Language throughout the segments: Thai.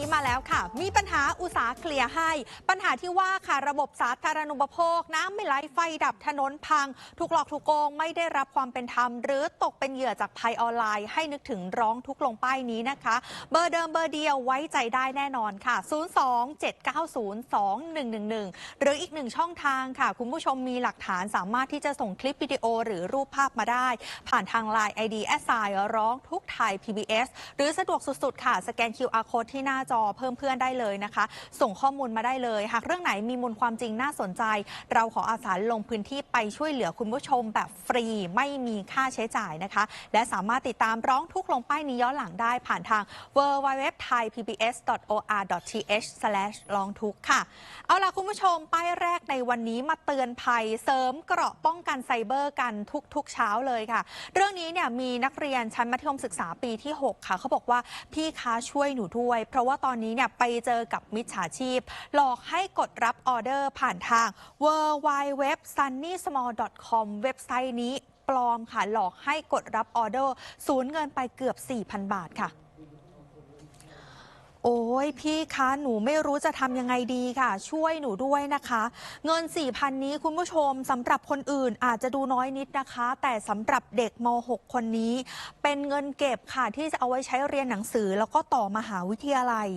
นี้มาแล้วค่ะ มีปัญหาอุตสาห์เคลียร์ให้ ปัญหาที่ว่าค่ะระบบสาธารณูปโภค น้ำไม่ไหลไฟดับถนนพัง ถูกหลอกถูกโกงไม่ได้รับความเป็นธรรม หรือตกเป็นเหยื่อจากภัยออนไลน์ ให้นึกถึงร้องทุกลงป้ายนี้นะคะ เบอร์เดิมเบอร์เดียวไว้ใจได้แน่นอนค่ะ 027902111 หรืออีกหนึ่งช่องทางค่ะ คุณผู้ชมมีหลักฐานสามารถที่จะส่งคลิปวิดีโอ หรือรูปภาพมาได้ ผ่านทาง Line ID แอสไซร้องทุกไทย PBS หรือสะดวกสุดๆค่ะสแกน QR code ที่หน้าจอเพิ่มเพื่อนได้เลยนะคะ ส่งข้อมูลมาได้เลย หากเรื่องไหนมีมูลความจริงน่าสนใจ เราขออาสาลงพื้นที่ไปช่วยเหลือคุณผู้ชมแบบฟรีไม่มีค่าใช้จ่ายนะคะ และสามารถติดตามร้องทุกข์ลงป้ายนี้ย้อนหลังได้ผ่านทาง www.thaipbs.or.th ร้องทุกข์ค่ะ เอาล่ะคุณผู้ชมป้ายแรกในวันนี้มาเตือนภัยเสริมเกราะป้องกันไซเบอร์กันทุกๆเช้าเลยค่ะ เรื่องนี้เนี่ยมีนักเรียนชั้นมัธยมศึกษาปีที่ 6 ค่ะ เขาบอกว่าพี่คะช่วยหนูด้วย เพราะว่าว่าตอนนี้เนี่ยไปเจอกับมิจฉาชีพ หลอกให้กดรับออเดอร์ผ่านทาง w w w s u n n y s m a l l c o m เว็บไซต์นี้ปลอมค่ะ หลอกให้กดรับออเดอร์สูญเงินไปเกือบ 4,000 บาทค่ะ โอ้ยพี่คะหนูไม่รู้จะทำยังไงดีค่ะ ช่วยหนูด้วยนะคะ เงิน4,000นี้คุณผู้ชมสำหรับคนอื่นอาจจะดูน้อยนิดนะคะ แต่สำหรับเด็กม .6 คนนี้ เป็นเงินเก็บค่ะที่จะเอาไว้ใช้เรียนหนังสือแล้วก็ต่อมหาวิทยาลัย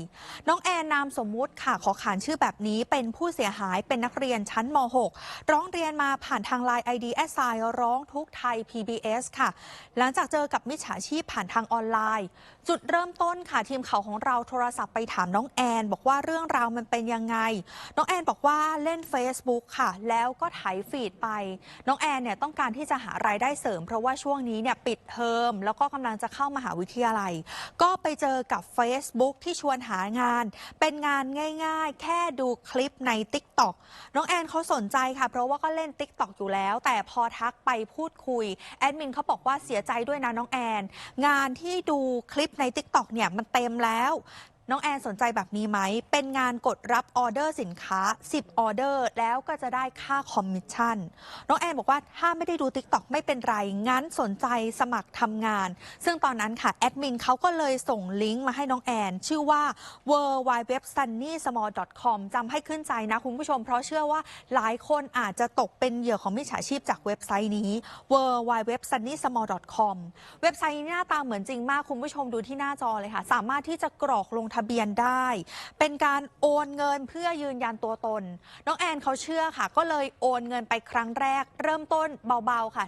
น้องแอนนามสมมุติค่ะขอขานชื่อแบบนี้เป็นผู้เสียหายเป็นนักเรียนชั้นม .6 ร้องเรียนมาผ่านทางไลน์ ID แอสไซร้องทุกไทย PBS ค่ะ หลังจากเจอกับมิจฉาชีพผ่านทางออนไลน์ จุดเริ่มต้นค่ะทีมข่าวของเราโทรศัพท์ไปถามน้องแอน บอกว่าเรื่องราวมันเป็นยังไง น้องแอนบอกว่าเล่น Facebook ค่ะ แล้วก็ไถฟีดไป น้องแอนเนี่ยต้องการที่จะหารายได้เสริม เพราะว่าช่วงนี้เนี่ยปิดเทอมแล้วก็กำลังจะเข้ามหาวิทยาลัย ก็ไปเจอกับ Facebook ที่ชวนหางาน เป็นงานง่ายๆ แค่ดูคลิปใน TikTok น้องแอนเขาสนใจค่ะ เพราะว่าก็เล่น TikTok อยู่แล้ว แต่พอทักไปพูดคุยแอดมินเขาบอกว่าเสียใจด้วยนะน้องแอน งานที่ดูคลิปใน TikTok เนี่ยมันเต็มแล้วน้องแอนสนใจแบบนี้ไหม เป็นงานกดรับออเดอร์สินค้า 10 ออเดอร์ แล้วก็จะได้ค่าคอมมิชชั่น น้องแอนบอกว่าถ้าไม่ได้ดู TikTok ไม่เป็นไร งั้นสนใจสมัครทำงาน ซึ่งตอนนั้นค่ะ แอดมินเขาก็เลยส่งลิงก์มาให้น้องแอน ชื่อว่า w w w s u n n y s m a l l c o m จำให้ขึ้นใจนะคุณผู้ชม เพราะเชื่อว่าหลายคนอาจจะตกเป็นเหยื่อของมิจฉาชีพจาก웹ไซต์นี้ w w w s u n n y s m a l l c o m เว็บไซต์นี้หน้าตาเหมือนจริงมากคุณผู้ชมดูที่หน้าจอเลยค่ะ สามารถที่จะกรอกลงทะเบียนได้ เป็นการโอนเงินเพื่อยืนยันตัวตน น้องแอนเขาเชื่อค่ะ ก็เลยโอนเงินไปครั้งแรก เริ่มต้นเบาๆค่ะ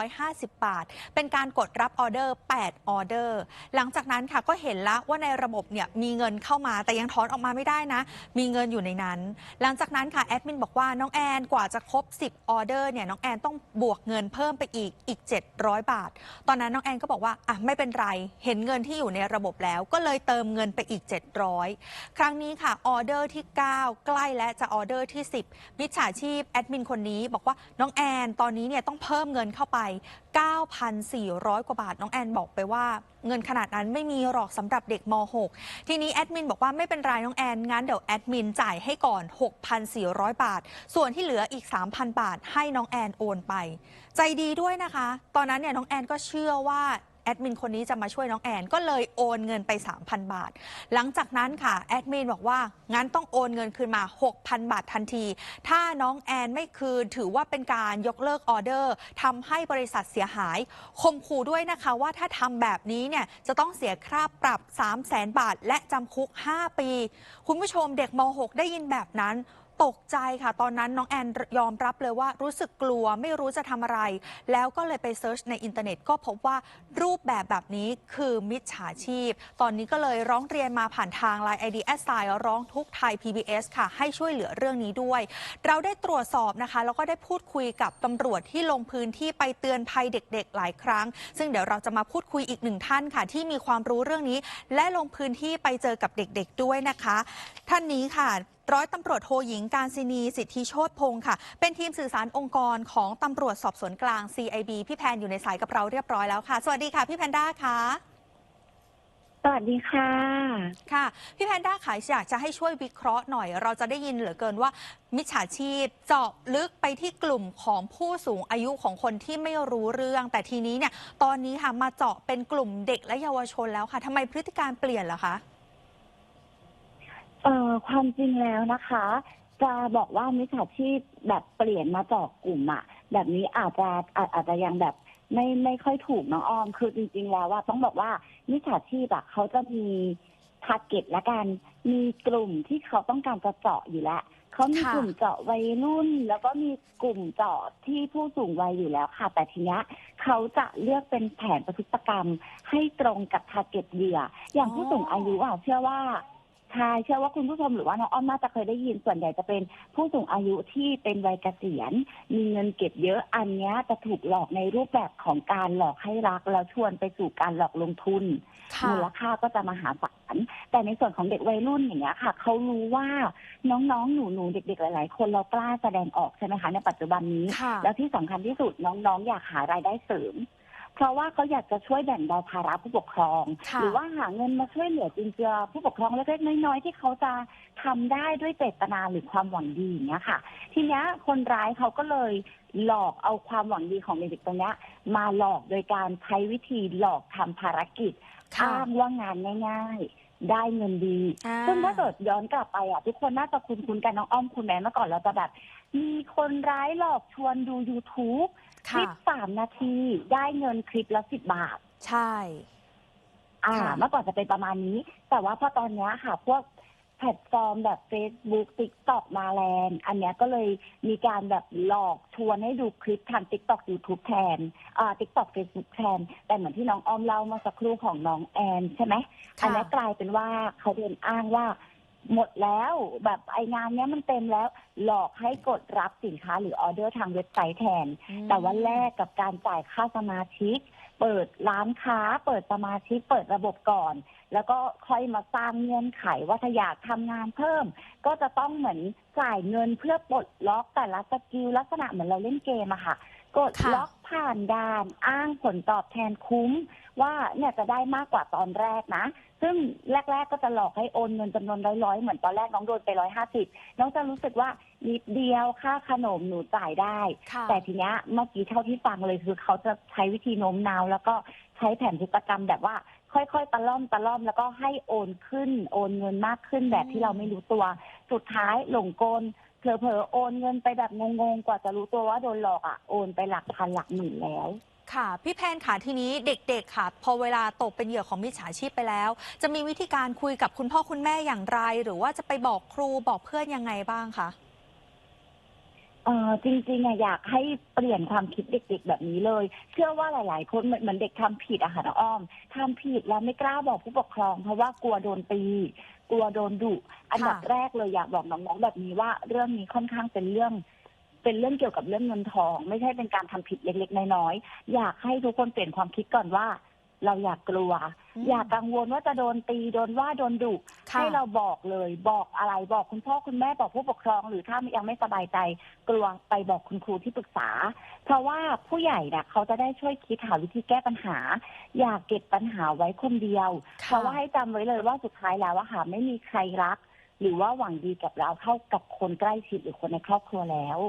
150 บาท เป็นการกดรับออเดอร์ 8 ออเดอร์ หลังจากนั้นค่ะก็เห็นแล้วว่าในระบบเนี่ยมีเงินเข้ามาแต่ยังถอนออกมาไม่ได้นะ มีเงินอยู่ในนั้น หลังจากนั้นค่ะแอดมินบอกว่าน้องแอนกว่าจะครบ 10 ออเดอร์เนี่ยน้องแอนต้องบวกเงินเพิ่มไปอีกอีก 700 บาท ตอนนั้นน้องแอนก็บอกว่าอะไม่เป็นไรเห็นเงินที่อยู่ในระบบแล้วก็เลยเติมเงินไปอีกีก 700 ครั้งนี้ค่ะออเดอร์ที่ 9 ใกล้และจะออเดอร์ที่ 10 มิจฉาชีพแอดมินคนนี้บอกว่าน้องแอนตอนนี้เนี่ยต้องเพิ่มเงินเข้าไป 9,400 กว่าบาท น้องแอนบอกไปว่าเงินขนาดนั้นไม่มีหรอกสำหรับเด็กม .6 ทีนี้แอดมินบอกว่าไม่เป็นไรน้องแอนงั้นเดี๋ยวแอดมินจ่ายให้ก่อน 6,400 บาท ส่วนที่เหลืออีก 3,000 บาท ให้น้องแอนโอนไป ใจดีด้วยนะคะ ตอนนั้นเนี่ยน้องแอนก็เชื่อว่า แอดมินคนนี้จะมาช่วยน้องแอนก็เลยโอนเงินไป 3,000 บาท หลังจากนั้นค่ะแอดมินบอกว่างั้นต้องโอนเงินคืนมา 6,000 บาททันที ถ้าน้องแอนไม่คืนถือว่าเป็นการยกเลิกออเดอร์ทำให้บริษัทเสียหายคมขู่ด้วยนะคะว่าถ้าทำแบบนี้เนี่ยจะต้องเสียค่าปรับ 3 0 0แสนบาท และจำคุก 5 ปี คุณผู้ชมเด็กม .6 ได้ยินแบบนั้น ตกใจค่ะ ตอนนั้นน้องแอนยอมรับเลยว่ารู้สึกกลัวไม่รู้จะทำอะไร แล้วก็เลยไปเซิร์ชในอินเทอร์เน็ตก็พบว่ารูปแบบแบบนี้คือมิจฉาชีพ ตอนนี้ก็เลยร้องเรียนมาผ่านทาง Line ID แอสไซร้องทุกไทย PBS ค่ะ ให้ช่วยเหลือเรื่องนี้ด้วย เราได้ตรวจสอบนะคะ แล้วก็ได้พูดคุยกับตำรวจที่ลงพื้นที่ไปเตือนภัยเด็ก ๆ หลายครั้ง ซึ่งเดี๋ยวเราจะมาพูดคุยอีกหนึ่งท่านค่ะ ที่มีความรู้เรื่องนี้ และลงพื้นที่ไปเจอกับเด็ก ๆ ด้วยนะคะ ท่านนี้ค่ะร้อยตำรวจโทหญิงการศินีสิทธิโชตพงศ์ค่ะ เป็นทีมสื่อสารองค์กรของตำรวจสอบสวนกลาง CIB พี่แพนอยู่ในสายกับเราเรียบร้อยแล้วค่ะ สวัสดีค่ะ พี่แพนด้าค่ะ สวัสดีค่ะ ค่ะ พี่แพนด้าขายอยากจะให้ช่วยวิเคราะห์หน่อย เราจะได้ยินเหลือเกินว่า มิจฉาชีพเจาะลึกไปที่กลุ่มของผู้สูงอายุของคนที่ไม่รู้เรื่อง แต่ทีนี้เนี่ย ตอนนี้ค่ะมาเจาะเป็นกลุ่มเด็กและเยาวชนแล้วค่ะทำไมพฤติการเปลี่ยนเหรอคะ เอ่อความจริงแล้วนะคะ จะบอกว่ามิจฉาชีพแบบเปลี่ยนมาเจอกกลุ่มอะแบบนี้อาจจะอาจอาจจะยังแบบไม่ไม่ค่อยถูกน้องออม คือจริง ๆ แล้วว่าต้องบอกว่ามิจฉาชีพอะเขาจะมีทาร์เก็ตละกันมีกลุ่มที่เขาต้องการจะเจาะอยู่แล้วเขามีค่ะ กลุ่มเจาะวัยรุ่น แล้วก็มีกลุ่มเจาะที่ผู้สูงวัยอยู่แล้วค่ะ แต่ทีเนี้ยเขาจะเลือกเป็นแผนประทุษกรรมให้ตรงกับทาร์เก็ตเหยื่ออย่างผู้สูงอายุอะเชื่อว่า ใช่เชื่อว่าคุณผู้ชมหรือว่าน้องอ้อมน่าจะเคยได้ยินส่วนใหญ่จะเป็นผู้สูงอายุที่เป็นวัยเกษียณ มีเงินเก็บเยอะอันเนี้ยจะถูกหลอกในรูปแบบของการหลอกให้รัก แล้วชวนไปสู่การหลอกลงทุนค่ะมูลค่าก็จะมหาศาลแต่ในส่วนของเด็กวัยรุ่นอย่างเงี้ยค่ะเขารู้ว่าน้องๆ หนูๆ เด็กๆ หลายๆ คนเรากล้าแสดงออกใช่ไหมคะในปัจจุบันนี้ค่ะแล้วที่สำคัญที่สุดน้องๆ อยากหารายได้เสริม เพราะว่าเขาอยากจะช่วยแบ่งเบาภาระผู้ปกครอง ค่ะ หรือว่าหาเงินมาช่วยเหลือจุนเจือผู้ปกครองเล็กๆน้อยๆที่เขาจะทำได้ด้วยเจตนาหรือความหวังดีอย่างเงี้ยค่ะ ทีเนี้ยคนร้ายเขาก็เลยหลอกเอาความหวังดีของเด็กๆตรงเนี้ย มาหลอกโดยการใช้วิธีหลอกทำภารกิจ ค่ะ อ้างว่างานง่ายๆ ได้เงินดี อ่า ซึ่งถ้าเกิดย้อนกลับไปอะทุกคนน่าจะคุ้นๆกันน้องอ้อมคุณแม่เมื่อก่อนเราจะแบบ มีคนร้ายหลอกชวนดู YouTube คลิค่ะปสามนาทีได้เงินคลิปละสิบบาท ใช่ อ่า ค่ะ เมื่อก่อนจะเป็นประมาณนี้ แต่ว่าพอตอนเนี้ยค่ะ พวกแพลตฟอร์มแบบ Facebook TikTok มาแรงอันเนี้ยก็เลยมีการแบบหลอกชวนให้ดูคลิปทาง TikTok YouTube แทนอ่า TikTok Facebook แทน แต่เหมือนที่น้องอ้อมเล่าเมื่อสักครู่ของน้องแอนใช่ไหม อันเนี้ยกลายเป็นว่าเขาเดินอ้างว่า หมดแล้วแบบไองานเนี้ยมันเต็มแล้ว หลอกให้กดรับสินค้าหรือออเดอร์ทางเว็บไซต์แทนอืมแต่ว่าแลกกับการจ่ายค่าสมาชิก เปิดร้านค้า เปิดสมาชิก เปิดระบบก่อน แล้วก็ค่อยมาสร้างเงื่อนไขว่าถ้าอยากทำงานเพิ่ม ก็จะต้องเหมือนจ่ายเงินเพื่อปลดล็อกแต่ละสกิลลักษณะเหมือนเราเล่นเกมอะค่ะ กดค่ะ ล็อกผ่านด่านอ้างผลตอบแทนคุ้ม ว่าเนี่ยจะได้มากกว่าตอนแรกนะ ซึ่งแรก ๆ ก็จะหลอกให้โอนเงินจำนวนร้อยๆ เหมือนตอนแรกน้องโดนไปร้อยห้าสิบน้องจะรู้สึกว่านิดเดียวค่าขนมหนูจ่ายได้ ค่ะ แต่ทีเนี้ยเมื่อกี้เท่าที่ฟังเลยคือเขาจะใช้วิธีโน้มน้าว แล้วก็ใช้แผนพฤติกรรมแบบว่า ค่อยๆตะล่อมตะล่อมแล้วก็ให้โอนขึ้น โอนเงินมากขึ้นแบบที่เราไม่รู้ตัว สุดท้ายหลงกล เผลอๆโอนเงินไปแบบงงๆ กว่าจะรู้ตัวว่าโดนหลอกอะโอนไปหลักพันหลักหมื่นแล้ว ค่ะ พี่แพนค่ะทีนี้เด็กๆค่ะ พอเวลาตกเป็นเหยื่อของมิจฉาชีพไปแล้ว จะมีวิธีการคุยกับคุณพ่อคุณแม่อย่างไร หรือว่าจะไปบอกครูบอกเพื่อนยังไงบ้างคะเออจริงๆอะอยากให้เปลี่ยนความคิดเด็ก ๆ แบบนี้เลย เชื่อว่าหลาย ๆ คนเหมือนเหมือนเด็กทำผิดอะค่ะน้องอ้อมทำผิดแล้วไม่กล้าบอกผู้ปกครอง เพราะว่ากลัวโดนตี กลัวโดนดุอันดับแรกเลยอยากบอกน้องๆแบบนี้ว่าเรื่องนี้ค่อนข้างเป็นเรื่อง เป็นเรื่องเกี่ยวกับเรื่องเงินทอง ไม่ใช่เป็นการทำผิดเล็กๆน้อยๆอยากให้ทุกคนเปลี่ยนความคิดก่อนว่า เราอยากกลัว อืมอย่ากังวลว่าจะโดนตีโดนว่าโดนดุค่ะ ให้เราบอกเลยบอกอะไรบอกคุณพ่อคุณแม่บอกผู้ปกครอง หรือถ้ายังไม่สบายใจกลัวไปบอกคุณครูที่ปรึกษา เพราะว่าผู้ใหญ่เนี่ยเขาจะได้ช่วยคิดหาวิธีแก้ปัญหา อย่าเก็บปัญหาไว้คนเดียวค่ะเพราะว่าให้จำไว้เลยว่าสุดท้ายแล้วว่าหาไม่มีใครรัก หรือว่าหวังดีกับเราเท่ากับคนใกล้ชิดหรือคนในครอบครัวแล้ว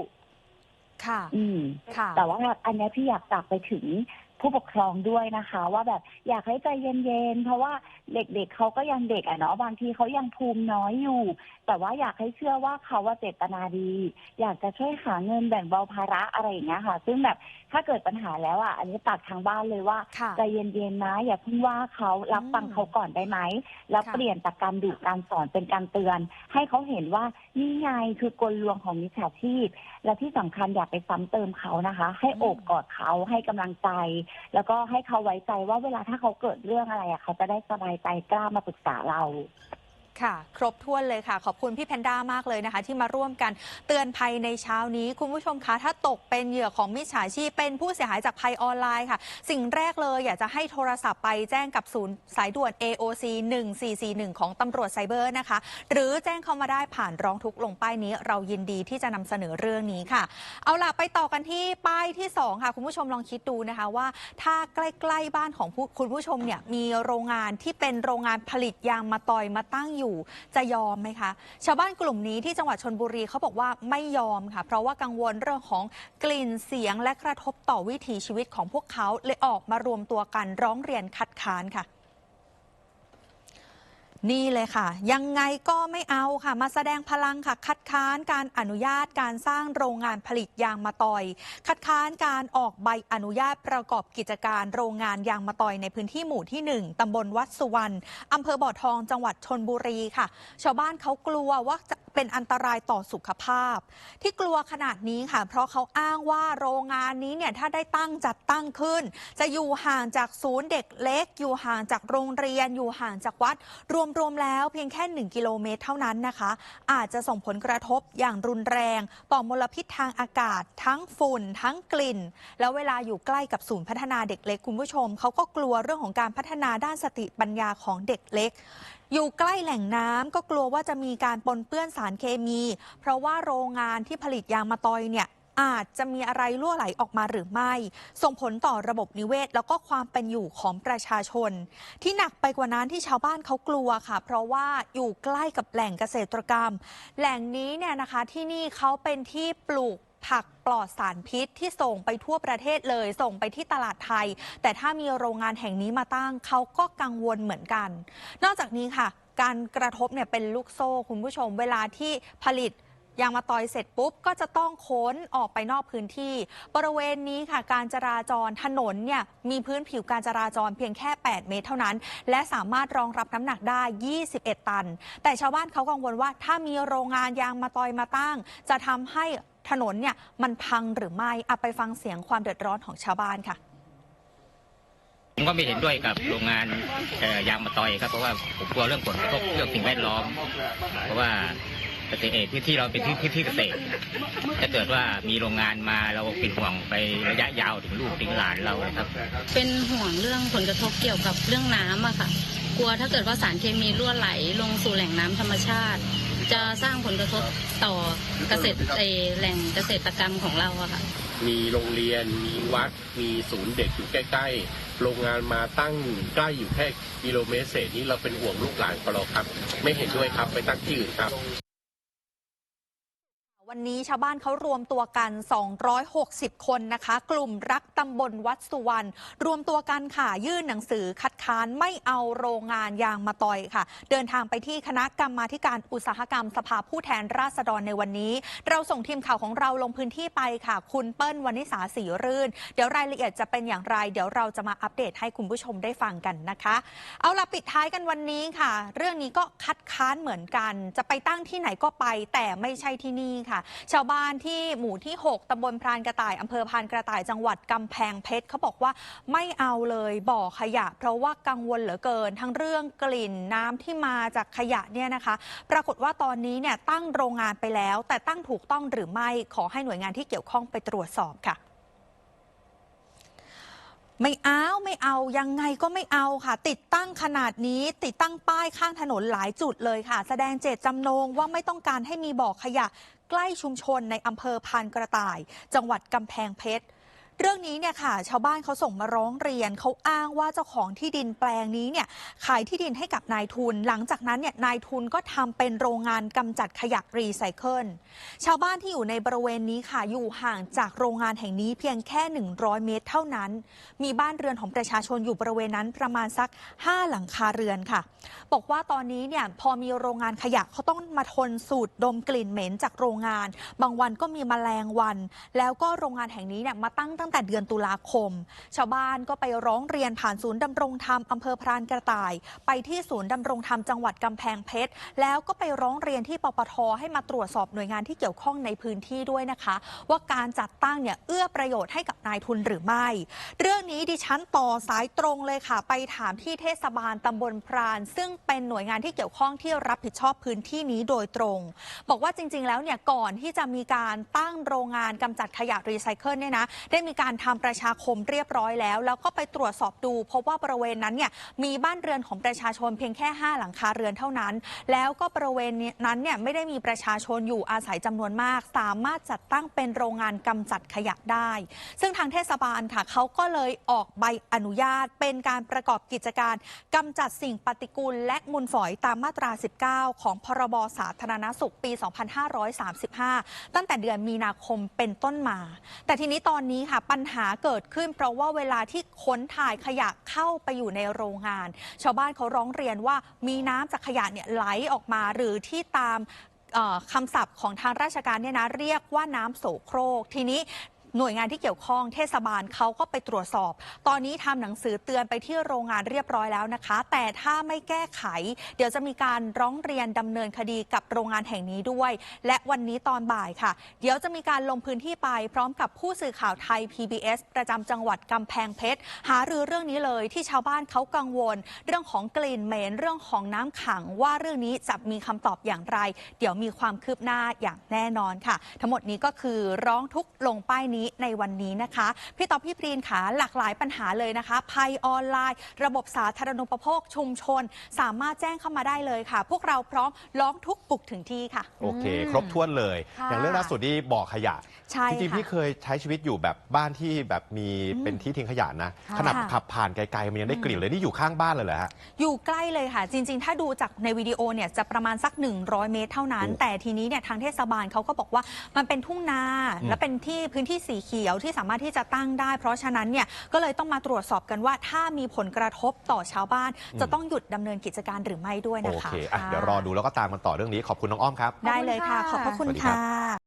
ค่ะ อืม ค่ะ แต่ว่าอันเนี้ยพี่อยากฝากไปถึง ผู้ปกครองด้วยนะคะ ว่าแบบอยากให้ใจเย็นๆ เพราะว่าเด็กๆเขาก็ยังเด็กอะเนาะบางทีเขายังภูมิน้อยอยู่ แต่ว่าอยากให้เชื่อว่าเขาว่าเจตนาดี อยากจะช่วยหาเงินแบ่งเบาภาระอะไรอย่างเงี้ยค่ะ ซึ่งแบบ ถ้าเกิดปัญหาแล้วอะอันนี้ตักทางบ้านเลยว่าค่ะใจเย็นๆนะอย่าเพิ่งว่าเขารับฟังเขาก่อนได้ไหมแล้วค่ะ เปลี่ยนจากการดุการสอนเป็นการเตือน ให้เขาเห็นว่านี่ไงคือกลลวงของมิจฉาชีพ และที่สำคัญอย่าไปซ้ำเติมเขานะคะ ให้โอบกอดเขาให้กำลังใจ แล้วก็ให้เขาไว้ใจว่าเวลาถ้าเขาเกิดเรื่องอะไรอะเขาจะได้สบายใจกล้ามาปรึกษาเรา ค่ะ ครบถ้วนเลยค่ะ ขอบคุณพี่แพนด้ามากเลยนะคะ ที่มาร่วมกันเตือนภัยในเช้านี้ คุณผู้ชมคะถ้าตกเป็นเหยื่อของมิจฉาชีพเป็นผู้เสียหายจากภัยออนไลน์ค่ะ สิ่งแรกเลยอยากจะให้โทรศัพท์ไปแจ้งกับศูนย์สายด่วน AOC 1441 ของตำรวจไซเบอร์นะคะ หรือแจ้งเข้ามาได้ผ่านร้องทุกข์ลงป้ายนี้ เรายินดีที่จะนำเสนอเรื่องนี้ค่ะ เอาล่ะไปต่อกันที่ป้ายที่ 2 ค่ะ คุณผู้ชมลองคิดดูนะคะว่า ถ้าใกล้ๆบ้านของคุณผู้ชมเนี่ยมีโรงงานที่เป็นโรงงานผลิตยางมาตอยมาตั้งอยู่จะยอมไหมคะ ชาวบ้านกลุ่มนี้ที่จังหวัดชนบุรีเขาบอกว่าไม่ยอมค่ะ เพราะว่ากังวลเรื่องของกลิ่นเสียงและกระทบต่อวิถีชีวิตของพวกเขาเลยออกมารวมตัวกันร้องเรียนคัดค้านค่ะ นี่เลยค่ะ ยังไงก็ไม่เอาค่ะ มาแสดงพลังค่ะ คัดค้านการอนุญาตการสร้างโรงงานผลิตยางมะตอย คัดค้านการออกใบอนุญาตประกอบกิจการโรงงานยางมะตอยในพื้นที่หมู่ที่ 1ตำบลวัดสุวรรณอำเภอบ่อทองจังหวัดชนบุรีค่ะ ชาวบ้านเขากลัวว่าจะ เป็นอันตรายต่อสุขภาพ ที่กลัวขนาดนี้ค่ะ เพราะเขาอ้างว่าโรงงานนี้เนี่ยถ้าได้ตั้งจัดตั้งขึ้น จะอยู่ห่างจากศูนย์เด็กเล็ก อยู่ห่างจากโรงเรียน อยู่ห่างจากวัด รวมๆแล้วเพียงแค่ 1 กิโลเมตรเท่านั้นนะคะ อาจจะส่งผลกระทบอย่างรุนแรง ต่อมลพิษทางอากาศ ทั้งฝุ่น ทั้งกลิ่น แล้วเวลาอยู่ใกล้กับศูนย์พัฒนาเด็กเล็กคุณผู้ชมเขาก็กลัวเรื่องของการพัฒนาด้านสติปัญญาของเด็กเล็กอยู่ใกล้แหล่งน้ำก็กลัวว่าจะมีการปนเปื้อนสารเคมี เพราะว่าโรงงานที่ผลิตยางมะตอยเนี่ยอาจจะมีอะไรรั่วไหลออกมาหรือไม่ ส่งผลต่อระบบนิเวศ แล้วก็ความเป็นอยู่ของประชาชน ที่หนักไปกว่านั้นที่ชาวบ้านเขากลัวค่ะ เพราะว่าอยู่ใกล้กับแหล่งเกษตรกรรม แหล่งนี้เนี่ยนะคะที่นี่เขาเป็นที่ปลูก ผักปลอดสารพิษที่ส่งไปทั่วประเทศเลย ส่งไปที่ตลาดไทย แต่ถ้ามีโรงงานแห่งนี้มาตั้งเขาก็กังวลเหมือนกัน นอกจากนี้ค่ะ การกระทบเนี่ยเป็นลูกโซ่คุณผู้ชม เวลาที่ผลิตยางมาตอยเสร็จปุ๊บ ก็จะต้องค้นออกไปนอกพื้นที่ บริเวณนี้ค่ะ การจราจรถนนเนี่ยมีพื้นผิวการจราจรเพียงแค่ 8 เมตรเท่านั้น และสามารถรองรับน้ำหนักได้ 21 ตัน แต่ชาวบ้านเขากังวลว่า ถ้ามีโรงงานยางมาตอยมาตั้ง จะทำให้ ถนนเนี่ยมันพังหรือไม่อะไปฟังเสียงความเดือดร้อนของชาวบ้านค่ะผมก็ไม่เห็นด้วยกับโรงงานเอ่อยางมะตอยครับเพราะว่าผมกลัวเรื่องผลกระทบเรื่องสิ่งแวดล้อม เพราะว่าเกษตรเอกพื้นที่เราเป็นที่พื้นที่เกษตรถ้าเกิดว่ามีโรงงานมาเราเป็นห่วงไประยะยาวถึงลูกถึงหลานเราเลยครับ เป็นห่วงเรื่องผลกระทบเกี่ยวกับเรื่องน้ำอะค่ะ กลัวถ้าเกิดว่าสารเคมีรั่วไหลลงสู่แหล่งน้ำธรรมชาติ จะสร้างผลกระทบต่อเกษตรเอ่อแหล่งเกษตรกรรมของเราอะค่ะ มีโรงเรียนมีวัด มีศูนย์เด็กอยู่ใกล้ๆ โรงงานมาตั้งใกล้อยู่แค่กิโลเมตรเศษนี้เราเป็นห่วงลูกหลานของเราครับ ไม่เห็นด้วยครับไปตั้งที่อื่นครับ วันนี้ชาวบ้านเขารวมตัวกัน 260 คนนะคะ กลุ่มรักตำบลวัดสุวรรณ รวมตัวกันค่ะ ยื่นหนังสือคัดค้านไม่เอาโรงงานยางมาตอยค่ะ เดินทางไปที่คณะกรรมาการอุตสาหกรรมสภาผู้แทนราษฎรในวันนี้ เราส่งทีมข่าวของเราลงพื้นที่ไปค่ะ คุณเปิ้ลวณิสาสีรื่น เดี๋ยวรายละเอียดจะเป็นอย่างไร เดี๋ยวเราจะมาอัปเดตให้คุณผู้ชมได้ฟังกันนะคะ เอาละปิดท้ายกันวันนี้ค่ะ เรื่องนี้ก็คัดค้านเหมือนกัน จะไปตั้งที่ไหนก็ไป แต่ไม่ใช่ที่นี่ค่ะชาวบ้านที่หมู่ที่ 6ตำบลพรานกระต่ายอำเภอพรานกระต่ายจังหวัดกำแพงเพชรเขาบอกว่าไม่เอาเลยบ่อขยะ เพราะว่ากังวลเหลือเกิน ทั้งเรื่องกลิ่นน้ำที่มาจากขยะเนี่ยนะคะ ปรากฏว่าตอนนี้เนี่ยตั้งโรงงานไปแล้ว แต่ตั้งถูกต้องหรือไม่ขอให้หน่วยงานที่เกี่ยวข้องไปตรวจสอบค่ะ ไม่เอาไม่เอายังไงก็ไม่เอาค่ะ ติดตั้งขนาดนี้ ติดตั้งป้ายข้างถนนหลายจุดเลยค่ะ แสดงเจตจำนงว่าไม่ต้องการให้มีบ่อขยะ ใกล้ชุมชนในอำเภอพานกระต่าย จังหวัดกำแพงเพชร เรื่องนี้เนี่ยค่ะ ชาวบ้านเขาส่งมาร้องเรียนเขาอ้างว่าเจ้าของที่ดินแปลงนี้เนี่ยขายที่ดินให้กับนายทุน หลังจากนั้นเนี่ยนายทุนก็ทำเป็นโรงงานกำจัดขยะรีไซเคิลชาวบ้านที่อยู่ในบริเวณนี้ค่ะอยู่ห่างจากโรงงานแห่งนี้เพียงแค่ 100 เมตร เท่านั้น มีบ้านเรือนของประชาชนอยู่บริเวณนั้นประมาณสัก 5 หลังคาเรือนค่ะ บอกว่าตอนนี้เนี่ยพอมีโรงงานขยะเขาต้องมาทนสูดดมกลิ่นเหม็นจากโรงงาน บางวันก็มีแมลงวัน แล้วก็โรงงานแห่งนี้เนี่ยมาตั้งตั้งแต่เดือนตุลาคม ชาวบ้านก็ไปร้องเรียนผ่านศูนย์ดำรงธรรมอำเภอพรานกระต่าย ไปที่ศูนย์ดำรงธรรมจังหวัดกำแพงเพชร แล้วก็ไปร้องเรียนที่ปปทให้มาตรวจสอบหน่วยงานที่เกี่ยวข้องในพื้นที่ด้วยนะคะ ว่าการจัดตั้งเนี่ยเอื้อประโยชน์ให้กับนายทุนหรือไม่ เรื่องนี้ดิฉันต่อสายตรงเลยค่ะ ไปถามที่เทศบาลตำบลพราน ซึ่งเป็นหน่วยงานที่เกี่ยวข้องที่รับผิดชอบพื้นที่นี้โดยตรง บอกว่าจริง ๆ แล้วเนี่ยก่อนที่จะมีการตั้งโรงงานกำจัดขยะรีไซเคิลเนี่ยนะได้มีการทำประชาคมเรียบร้อยแล้ว แล้วก็ไปตรวจสอบดู พบว่าบริเวณนั้นเนี่ยมีบ้านเรือนของประชาชนเพียงแค่ 5 หลังคาเรือนเท่านั้น แล้วก็บริเวณนั้นเนี่ยไม่ได้มีประชาชนอยู่อาศัยจำนวนมาก สามารถจัดตั้งเป็นโรงงานกำจัดขยะได้ ซึ่งทางเทศบาลค่ะเขาก็เลยออกใบอนุญาต เป็นการประกอบกิจการกำจัดสิ่งปฏิกูล และมูลฝอยตามมาตรา 19 ของพรบสาธารณสุขปี 2535 ตั้งแต่เดือนมีนาคมเป็นต้นมา แต่ทีนี้ตอนนี้ค่ะปัญหาเกิดขึ้น เพราะว่าเวลาที่ขนถ่ายขยะเข้าไปอยู่ในโรงงาน ชาวบ้านเขาร้องเรียนว่ามีน้ำจากขยะเนี่ยไหลออกมาหรือที่ตามคำศัพท์ของทางราชการเนี่ยนะเรียกว่าน้ำโสโครก ทีนี้ หน่วยงานที่เกี่ยวข้องเทศบาลเขาก็ไปตรวจสอบ ตอนนี้ทำหนังสือเตือนไปที่โรงงานเรียบร้อยแล้วนะคะ แต่ถ้าไม่แก้ไข เดี๋ยวจะมีการร้องเรียนดำเนินคดีกับโรงงานแห่งนี้ด้วย และวันนี้ตอนบ่ายค่ะ เดี๋ยวจะมีการลงพื้นที่ไปพร้อมกับผู้สื่อข่าวไทย PBS ประจำจังหวัดกำแพงเพชรหารือเรื่องนี้เลยที่ชาวบ้านเขากังวล เรื่องของกลิ่นเหม็นเรื่องของน้ำขังว่าเรื่องนี้จะมีคำตอบอย่างไร เดี๋ยวมีความคืบหน้าอย่างแน่นอนค่ะ ทั้งหมดนี้ก็คือร้องทุกลงป้ายนี้ในวันนี้นะคะ พี่ต๊อบพี่ปรีนขาหลากหลายปัญหาเลยนะคะ ภัยออนไลน์ ระบบสาธารณูปโภคชุมชน สามารถแจ้งเข้ามาได้เลยค่ะ พวกเราพร้อมร้องทุกข์ปลุกถึงที่ค่ะ โอเคอืมครบถ้วนเลย ค่ะอย่างเรื่องล่าสุดที่บ่อขยะใช่จริงๆค่ะพี่เคยใช้ชีวิตอยู่แบบบ้านที่แบบมีอืมเป็นที่ทิ้งขยะนะค่ะ ขนาดขับผ่านไกลๆมันยังได้กลิ่นเลยนี่อยู่ข้างบ้านเลยเหรอฮะ อยู่ใกล้เลยค่ะ จริง ๆ ถ้าดูจากในวิดีโอเนี่ยจะประมาณสัก 100 เมตรเท่านั้น โอ้แต่ทีนี้เนี่ยทางเทศบาลเขาก็บอกว่ามันเป็นทุ่งนาอืมและเป็นที่พื้นที่สีเขียวที่สามารถที่จะตั้งได้ เพราะฉะนั้นเนี่ยก็เลยต้องมาตรวจสอบกันว่าถ้ามีผลกระทบต่อชาวบ้าน จะต้องหยุดดำเนินกิจการหรือไม่ด้วยโอนะคะเคอะเดี๋ยวรอดูแล้วก็ตามกันต่อเรื่องนี้ขอบคุณน้องอ้อมครับ ได้เลยค่ะ ขอบพระคุณสวัสดีครับค่ะ